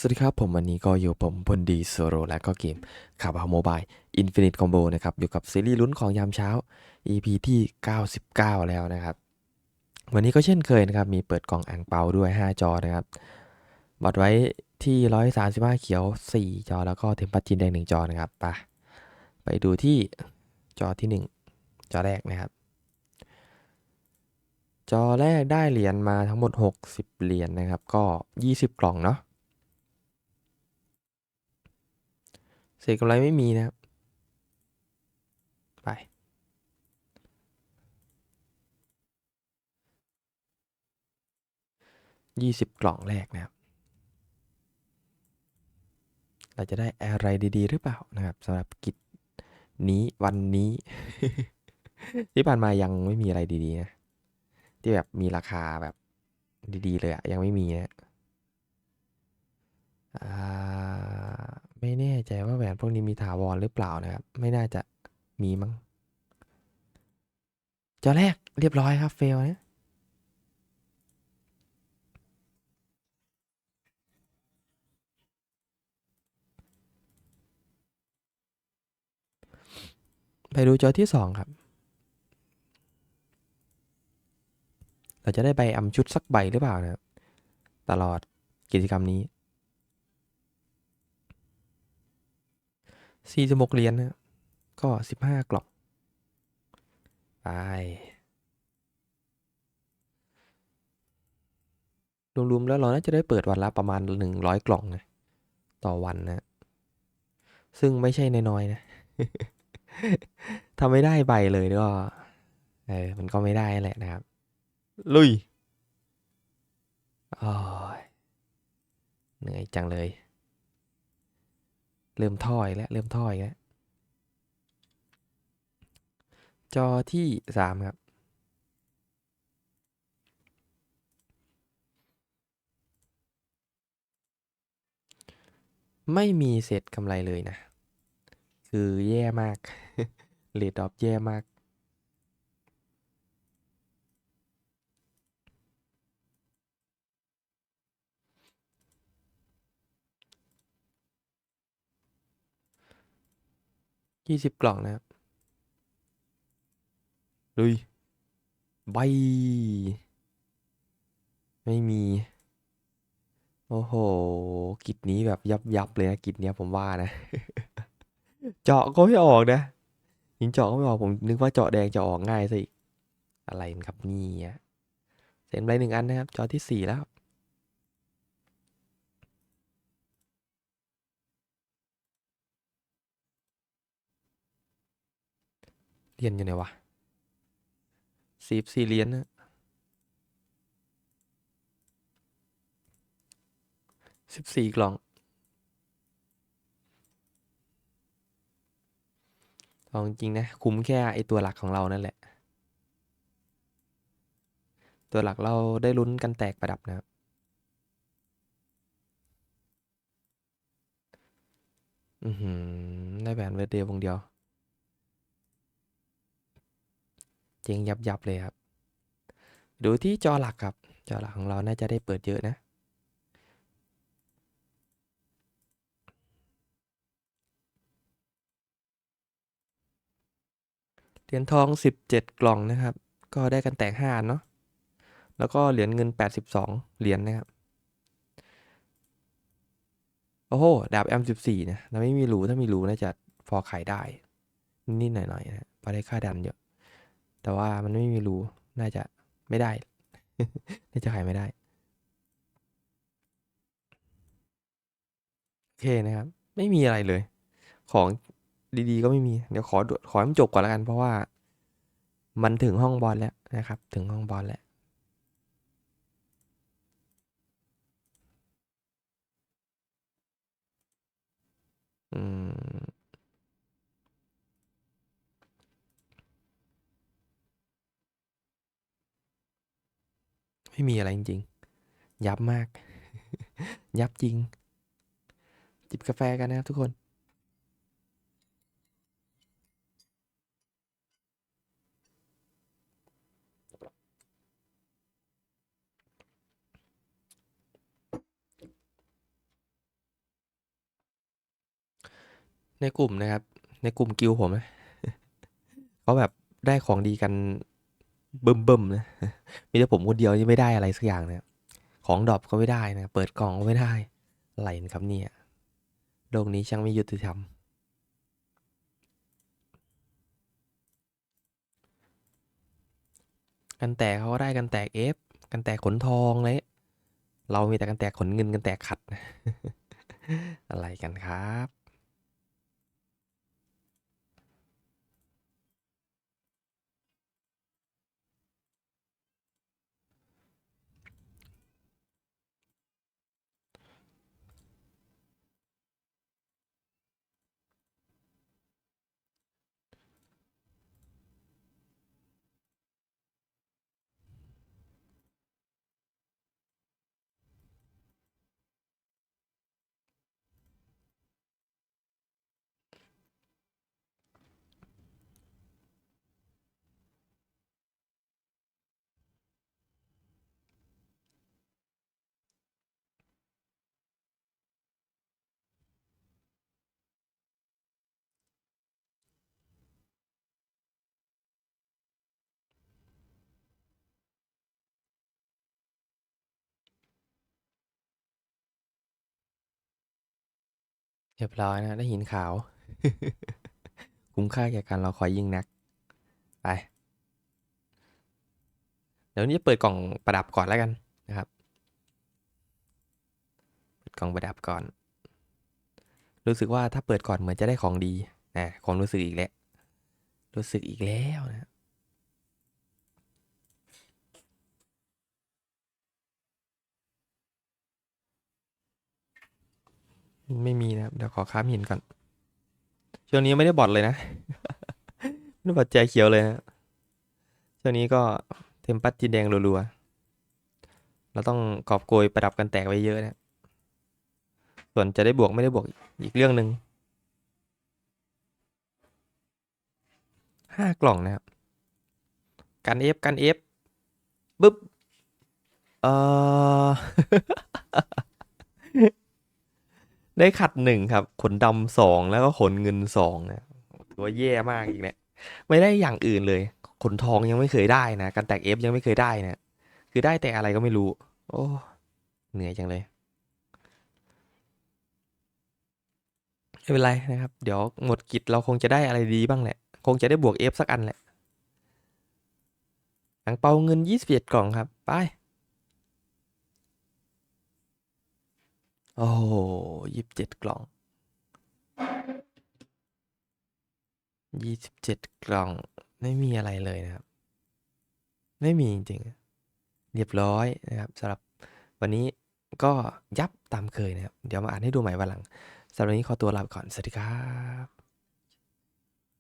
สวัสดีครับ ผมวันนี้ก็อยู่ผมพลดีโซโรและก็เกมคาบาโมบายอินฟินิตคอมโบนะครับ อยู่กับซีรีส์ลุ้นของยามเช้า EP ที่ 99 แล้วนะครับ วันนี้ก็เช่นเคยนะครับ มีเปิดกล่องอ่างเปาด้วย 5 จอนะครับบัตรไว้ที่ 135 เขียว 4 จอ แล้วก็เทมปัดจินแดง 1 จอนะครับไปไปดูที่จอที่ 1 จอแรกนะครับ จอแรกได้เหรียญมาทั้งหมด 60 เหรียญนะครับ ก็ 20 กล่องเนาะ เศษกำไรไม่มีนะครับ ไป ยี่สิบกล่องแรกนะครับ เราจะได้อะไรดี ๆ หรือเปล่านะครับสำหรับกิจนี้วันนี้ ที่ผ่านมายังไม่มีอะไรดี ๆ นะ ที่แบบมีราคาแบบดี ๆ เลยอะยังไม่มีนะอ่า ไม่แน่ใจว่าแหวนพวกนี้มีถาวรหรือเปล่านะครับ ไม่น่าจะมีมั้งจอแรกเรียบร้อยครับเฟลนะไปดูจอที่สองครับ เราจะได้ใบอำชุดสักใบหรือเปล่านะครับ ตลอดกิจกรรมนี้ สี่สิบหกเหรียญนะครับก็สิบห้ากล่อง ไป รวมๆ แล้วเราน่าจะได้เปิดวันละประมาณหนึ่งร้อยกล่องนะ ต่อวันนะ ซึ่งไม่ใช่น้อยๆ นะทำไม่ได้ใบเลยก็เออมันก็ไม่ได้แหละนะครับ ลุยโอ้ยเหนื่อยจังเลย เริ่มถอยแล้วเริ่มถอยแล้ว จอที่สามครับ ไม่มีเศษกำไรเลยนะ คือแย่มากเรดดอปแย่มาก ยี่สิบกล่องนะครับลุยใบไม่มี โอ้โห กิจนี้แบบยับยับเลยนะกิจเนี้ยผมว่านะ เจาะก็ไม่ออกนะยิงเจาะก็ไม่ออกผมนึกว่าเจาะแดงจะออกง่ายซะอีกอะไรกันครับนี่เซ็นไปหนึ่งอันนะครับ จอที่สี่แล้ว เรียนอยู่ไหนวะสีบสี่เรียญนะสิบสี่กล่องเอาจริงนะ คุ้มแค่ไอตัวหลักของเรานั่นแหละ ตัวหลักเราได้ลุ้นกันแตกประดับนะครับอือหือได้แหวนเวทเดย์วงเดียว เจ๊งยับยับเลยครับ ดูที่จอหลักครับ จอหลักของเราน่าจะได้เปิดเยอะนะ เหรียญทอง 17 กล่องนะครับ ก็ได้กันแตก5อันเนาะ แล้วก็เหรียญเงิน 82 เหรียญนะครับ โอ้โห ดาบ M14 นะเราไม่มีรูถ้ามีรูน่าจะพอขายได้ นิดๆหน่อยๆนะพอได้ค่าดันเยอะ แต่ว่ามันไม่มีรูน่าจะไม่ได้ น่าจะขายไม่ได้ โอเคนะครับ ไม่มีอะไรเลย ของดีๆ ก็ไม่มี เดี๋ยวขอขอให้มันจบก่อนแล้วกัน เพราะว่า มันถึงห้องบอลแล้วนะครับ ถึงห้องบอลแล้วอืม ไม่มีอะไรจริงๆ ยับมาก ยับจริง จิบกาแฟกันนะครับทุกคน ในกลุ่มนะครับ ในกลุ่มกิวผมนะเขาแบบได้ของดีกัน เบิ่มๆนะมีแต่ผมคนเดียวที่ไม่ได้อะไรสักอย่างนะของดรอปก็ไม่ได้นะ เปิดกล่องก็ไม่ได้อะไรนะครับเนี่ยโลกนี้ช่างไม่ยุติธรรมกันแตกเขาก็ได้กันแตกเอฟกันแตกขนทองเลยเรามีแต่กันแตกขนเงินกันแตกขัดอะไรกันครับ เรียบร้อยนะได้หินขาว คุ้มค่าแก่การรอคอยยิ่งนัก ไป เดี๋ยวนี้เปิดกล่องประดับก่อนแล้วกันนะครับ เปิดกล่องประดับก่อน รู้สึกว่าถ้าเปิดก่อนเหมือนจะได้ของดีนะความรู้สึกอีกแล้ว รู้สึกอีกแล้วนะ ไม่มีนะครับ เดี๋ยวขอค้ามหินก่อน ช่วงนี้ไม่ได้บอดเลยนะ ไม่ได้บอดใจเขียวเลยนะ ช่วงนี้ก็เทมปัสจีนแดงรัวๆ เราต้องกอบโกยประดับกันแตกไว้เยอะนะ ส่วนจะได้บวกไม่ได้บวกอีกเรื่องหนึ่งห้ากล่องนะครับ กันเอฟกันเอฟปึ๊บ เออ ได้ขัดหนึ่งครับ ขนดำสองแล้วก็ขนเงินสองนะถือว่าแย่มากอีกเนี่ยไม่ได้อย่างอื่นเลย ขนทองยังไม่เคยได้นะกันแตกเอฟยังไม่เคยได้นะคือได้แต่อะไรก็ไม่รู้ โอ้เหนื่อยจังเลยไม่เป็นไรนะครับ เดี๋ยวหมดกิจเราคงจะได้อะไรดีบ้างแหละ คงจะได้บวกเอฟสักอันแหละอังเปาเงินยี่สิบเอ็ดกล่องครับ ไป โอ้ยี่สิบเจ็ดกล่องยี่สิบเจ็ดกล่อง ไม่มีอะไรเลยนะครับ ไม่มีจริงๆ เรียบร้อยนะครับสำหรับวันนี้ก็ยับตามเคยนะครับ เดี๋ยวมาอ่านให้ดูใหม่วันหลังสำหรับวันนี้ขอตัวลาไปก่อน สวัสดีครับ